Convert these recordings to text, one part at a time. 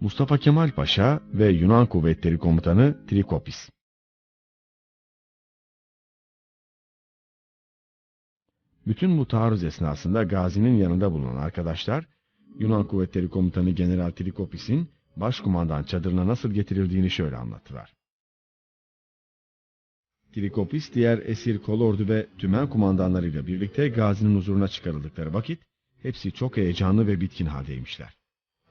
Mustafa Kemal Paşa ve Yunan Kuvvetleri Komutanı Trikopis. Bütün bu taarruz esnasında Gazi'nin yanında bulunan arkadaşlar, Yunan Kuvvetleri Komutanı General Trikopis'in başkumandan çadırına nasıl getirildiğini şöyle anlattılar. Trikopis diğer esir kolordu ve tümen kumandanlarıyla birlikte Gazi'nin huzuruna çıkarıldıkları vakit hepsi çok heyecanlı ve bitkin haldeymişler.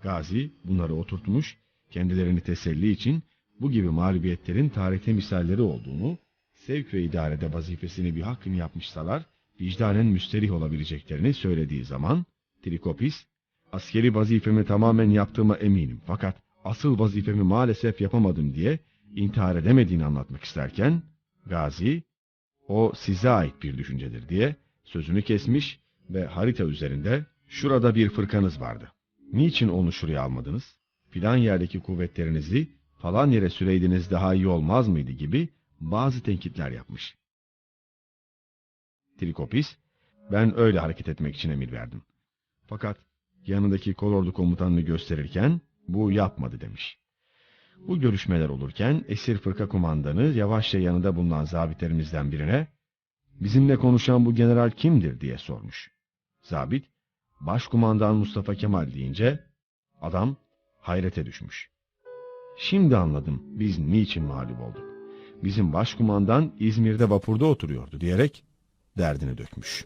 Gazi bunları oturtmuş, kendilerini teselli için bu gibi mağlubiyetlerin tarihte misalleri olduğunu, sevk ve idarede vazifesini bir hakkın yapmışsalar, vicdanen müsterih olabileceklerini söylediği zaman, Trikopis, askeri vazifemi tamamen yaptığıma eminim. Fakat asıl vazifemi maalesef yapamadım. diye intihar edemediğini anlatmak isterken, Gazi, o size ait bir düşüncedir. diye sözünü kesmiş ve harita üzerinde şurada bir fırkanız vardı. Niçin onu şuraya almadınız? Filan yerdeki kuvvetlerinizi falan yere süreydiniz daha iyi olmaz mıydı gibi bazı tenkitler yapmış. Trikopis, ben öyle hareket etmek için emir verdim. Fakat yanındaki kolordu komutanını gösterirken bu yapmadı demiş. Bu görüşmeler olurken esir fırka kumandanı yavaşça yanında bulunan zabitlerimizden birine bizimle konuşan bu general kimdir diye sormuş. Zabit başkumandan Mustafa Kemal deyince adam hayrete düşmüş. Şimdi anladım biz niçin mağlup olduk. Bizim başkumandan İzmir'de vapurda oturuyordu diyerek derdini dökmüş.